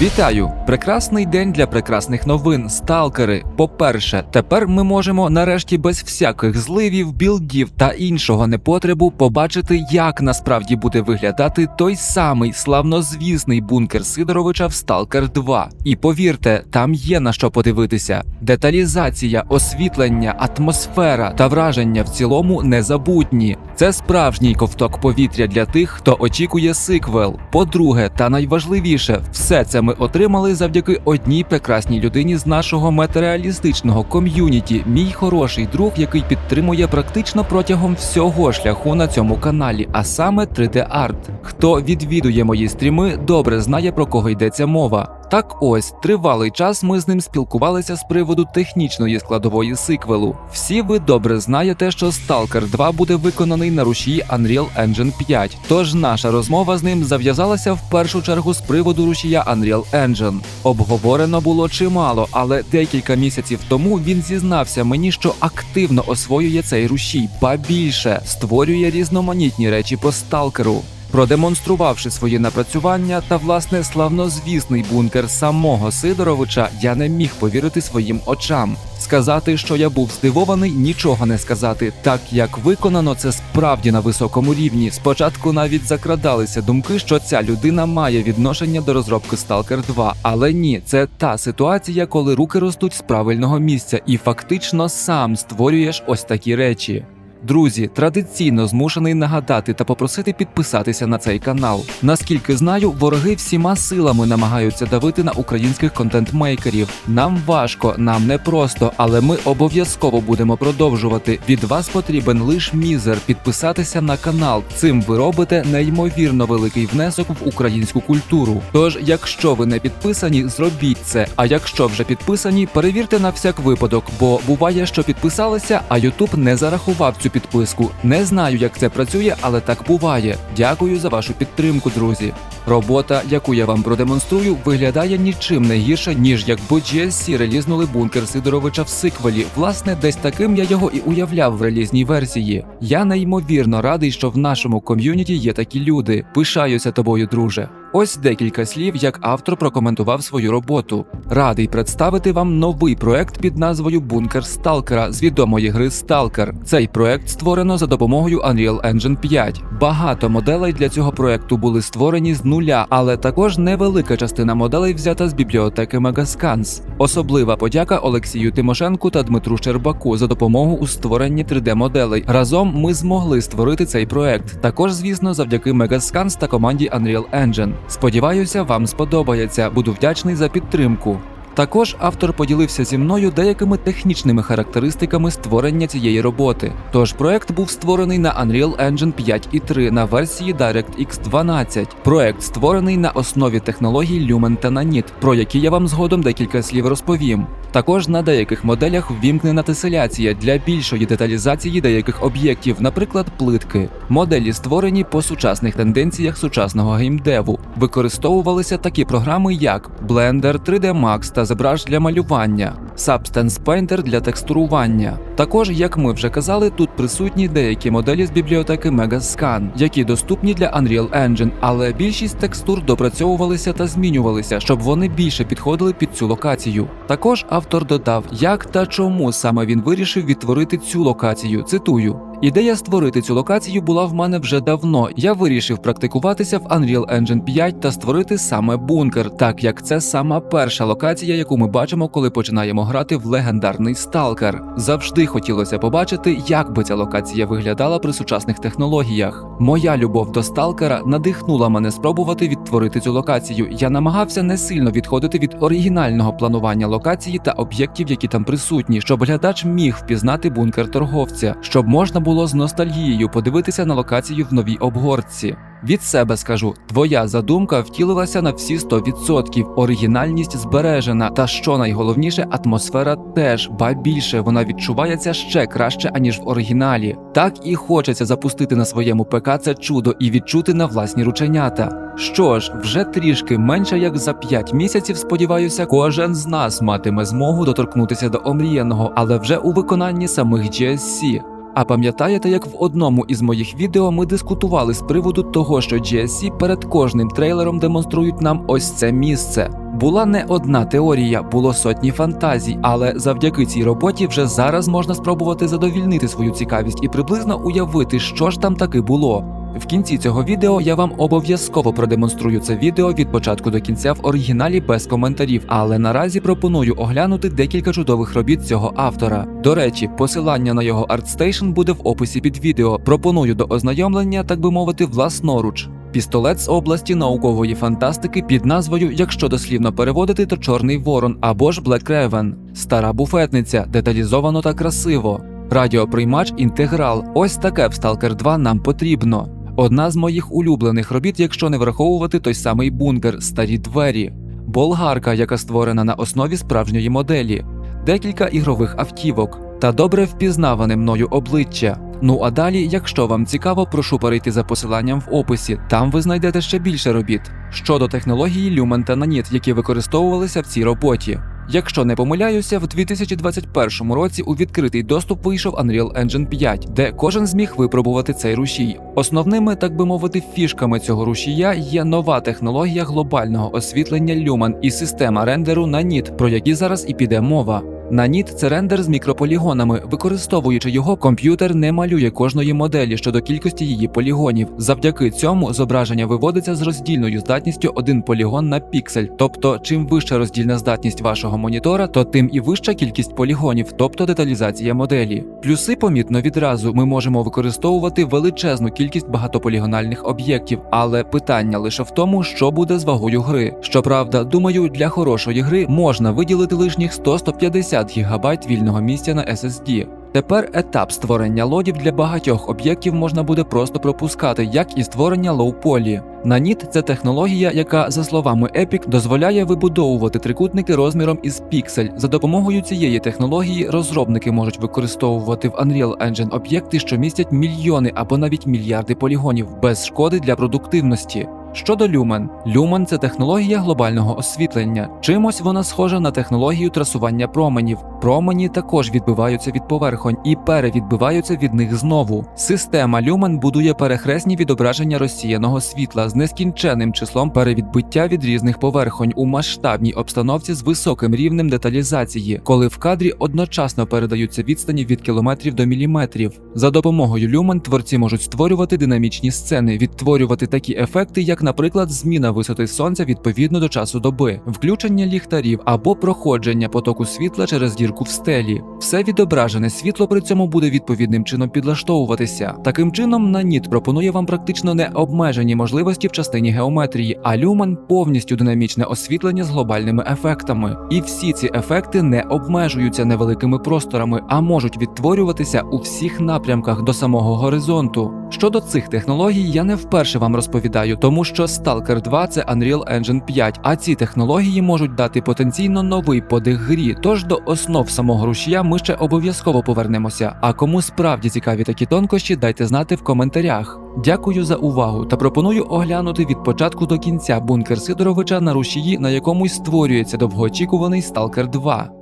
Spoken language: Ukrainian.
Вітаю! Прекрасний день для прекрасних новин. Сталкери. По-перше, тепер ми можемо нарешті без всяких зливів, білдів та іншого непотребу побачити, як насправді буде виглядати той самий славнозвісний бункер Сидоровича в Сталкер 2. І повірте, там є на що подивитися. Деталізація, освітлення, атмосфера та враження в цілому незабутні. Це справжній ковток повітря для тих, хто очікує сиквел. По-друге, та найважливіше, все це ми отримали завдяки одній прекрасній людині з нашого матеріалістичного ком'юніті, мій хороший друг, який підтримує практично протягом всього шляху на цьому каналі, а саме 3D Art. Хто відвідує мої стріми, добре знає про кого йдеться мова. Так ось тривалий час ми з ним спілкувалися з приводу технічної складової сиквелу. Всі ви добре знаєте, що Stalker 2 буде виконаний на рушії Unreal Engine 5. Тож наша розмова з ним зав'язалася в першу чергу з приводу рушія Unreal Engine. Обговорено було чимало, але декілька місяців тому він зізнався мені, що активно освоює цей рушій, ба більше створює різноманітні речі по сталкеру. Продемонструвавши свої напрацювання та власне славнозвісний бункер самого Сидоровича, я не міг повірити своїм очам. Сказати, що я був здивований, нічого не сказати, так як виконано це справді на високому рівні. Спочатку навіть закрадалися думки, що ця людина має відношення до розробки Stalker 2, але ні, це та ситуація, коли руки ростуть з правильного місця, і фактично сам створюєш ось такі речі. Друзі, традиційно змушений нагадати та попросити підписатися на цей канал. Наскільки знаю, вороги всіма силами намагаються давити на українських контент-мейкерів. Нам важко, нам непросто, але ми обов'язково будемо продовжувати. Від вас потрібен лише мізер підписатися на канал. Цим ви робите неймовірно великий внесок в українську культуру. Тож, якщо ви не підписані, зробіть це. А якщо вже підписані, перевірте на всяк випадок, бо буває, що підписалися, а Ютуб не зарахував цю підписку. Не знаю, як це працює, але так буває. Дякую за вашу підтримку, друзі. Робота, яку я вам продемонструю, виглядає нічим не гірше, ніж якби GSC релізнули бункер Сидоровича в сиквелі. Власне, десь таким я його і уявляв в релізній версії. Я неймовірно радий, що в нашому ком'юніті є такі люди. Пишаюся тобою, друже. Ось декілька слів, як автор прокоментував свою роботу. Радий представити вам новий проект під назвою Бункер Сталкера з відомої гри Сталкер. Цей проект створено за допомогою Unreal Engine 5. Багато моделей для цього проекту були створені з нуля, але також невелика частина моделей взята з бібліотеки Megascans. Особлива подяка Олексію Тимошенку та Дмитру Щербаку за допомогу у створенні 3D-моделей. Разом ми змогли створити цей проект. Також, звісно, завдяки Megascans та команді Unreal Engine. Сподіваюся, вам сподобається. Буду вдячний за підтримку. Також автор поділився зі мною деякими технічними характеристиками створення цієї роботи. Тож проект був створений на Unreal Engine 5.3 на версії DirectX 12. Проект створений на основі технологій Lumen та Nanit, про які я вам згодом декілька слів розповім. Також на деяких моделях ввімкнена теселяція для більшої деталізації деяких об'єктів, наприклад, плитки. Моделі створені по сучасних тенденціях сучасного геймдеву. Використовувалися такі програми, як Blender, 3D Max та ZBrush для малювання, Substance Painter для текстурування. Також, як ми вже казали, тут присутні деякі моделі з бібліотеки Megascan, які доступні для Unreal Engine, але більшість текстур допрацьовувалися та змінювалися, щоб вони більше підходили під цю локацію. Також автор додав, як та чому саме він вирішив відтворити цю локацію. Цитую. Ідея створити цю локацію була в мене вже давно. Я вирішив практикуватися в Unreal Engine 5 та створити саме бункер, так як це сама перша локація, яку ми бачимо, коли починаємо грати в легендарний сталкер. Завжди хотілося побачити, як би ця локація виглядала при сучасних технологіях. Моя любов до сталкера надихнула мене спробувати відтворити цю локацію. Я намагався не сильно відходити від оригінального планування локації та об'єктів, які там присутні, щоб глядач міг впізнати бункер торговця, щоб можна було з ностальгією подивитися на локацію в новій обгортці. Від себе скажу, твоя задумка втілилася на всі 100%, оригінальність збережена, та що найголовніше, атмосфера теж, ба більше вона відчувається ще краще, аніж в оригіналі. Так і хочеться запустити на своєму ПК це чудо і відчути на власні рученята. Що ж, вже трішки менше як за 5 місяців, сподіваюся, кожен з нас матиме змогу доторкнутися до омріяного, але вже у виконанні самих GSC. А пам'ятаєте, як в одному із моїх відео ми дискутували з приводу того, що GSC перед кожним трейлером демонструють нам ось це місце. Була не одна теорія, було сотні фантазій, але завдяки цій роботі вже зараз можна спробувати задовільнити свою цікавість і приблизно уявити, що ж там таки було. В кінці цього відео я вам обов'язково продемонструю це відео від початку до кінця в оригіналі без коментарів, але наразі пропоную оглянути декілька чудових робіт цього автора. До речі, посилання на його ArtStation буде в описі під відео. Пропоную до ознайомлення, так би мовити, власноруч. Пістолет з області наукової фантастики під назвою, якщо дослівно переводити, то Чорний Ворон або ж Black Raven. Стара буфетниця, деталізовано та красиво. Радіоприймач інтеграл. Ось таке в Stalker 2 нам потрібно. Одна з моїх улюблених робіт, якщо не враховувати той самий бункер, старі двері, болгарка, яка створена на основі справжньої моделі, декілька ігрових автівок та добре впізнаване мною обличчя. Ну а далі, якщо вам цікаво, прошу перейти за посиланням в описі. Там ви знайдете ще більше робіт щодо технології Lumen та Nanit, які використовувалися в цій роботі. Якщо не помиляюся, в 2021 році у відкритий доступ вийшов Unreal Engine 5, де кожен зміг випробувати цей рушій. Основними, так би мовити, фішками цього рушія є нова технологія глобального освітлення Lumen і система рендеру Nanit, про які зараз і піде мова. Наніт це рендер з мікрополігонами. Використовуючи його, комп'ютер не малює кожної моделі щодо кількості її полігонів. Завдяки цьому зображення виводиться з роздільною здатністю один полігон на піксель. Тобто, чим вища роздільна здатність вашого монітора, то тим і вища кількість полігонів, тобто деталізація моделі. Плюси помітно відразу. Ми можемо використовувати величезну кількість багатополігональних об'єктів, але питання лише в тому, що буде з вагою гри. Щоправда, думаю, для хорошої гри можна виділити лишніх 100-150 гігабайт вільного місця на SSD. Тепер етап створення лодів для багатьох об'єктів можна буде просто пропускати, як і створення лоу-полі. Наніт це технологія, яка, за словами Epic, дозволяє вибудовувати трикутники розміром із піксель. За допомогою цієї технології розробники можуть використовувати в Unreal Engine об'єкти, що містять мільйони або навіть мільярди полігонів без шкоди для продуктивності. Щодо люмен, люмен це технологія глобального освітлення. Чимось вона схожа на технологію трасування променів. Промені також відбиваються від поверхонь і перевідбиваються від них знову. Система люмен будує перехресні відображення розсіяного світла з нескінченним числом перевідбиття від різних поверхонь у масштабній обстановці з високим рівнем деталізації, коли в кадрі одночасно передаються відстані від кілометрів до міліметрів. За допомогою люмен творці можуть створювати динамічні сцени, відтворювати такі ефекти, як, наприклад, зміна висоти сонця відповідно до часу доби, включення ліхтарів або проходження потоку світла через дірку в стелі. Все відображене світло при цьому буде відповідним чином підлаштовуватися. Таким чином, Наніт пропонує вам практично необмежені можливості в частині геометрії, а Люмен повністю динамічне освітлення з глобальними ефектами. І всі ці ефекти не обмежуються невеликими просторами, а можуть відтворюватися у всіх напрямках до самого горизонту. Щодо цих технологій, я не вперше вам розповідаю, тому Stalker 2 це Unreal Engine 5, а ці технології можуть дати потенційно новий подих грі. Тож до основ самого рушія ми ще обов'язково повернемося. А кому справді цікаві такі тонкощі, дайте знати в коментарях. Дякую за увагу та пропоную оглянути від початку до кінця бункер Сидоровича на рушії, на якомусь створюється довгоочікуваний Stalker 2.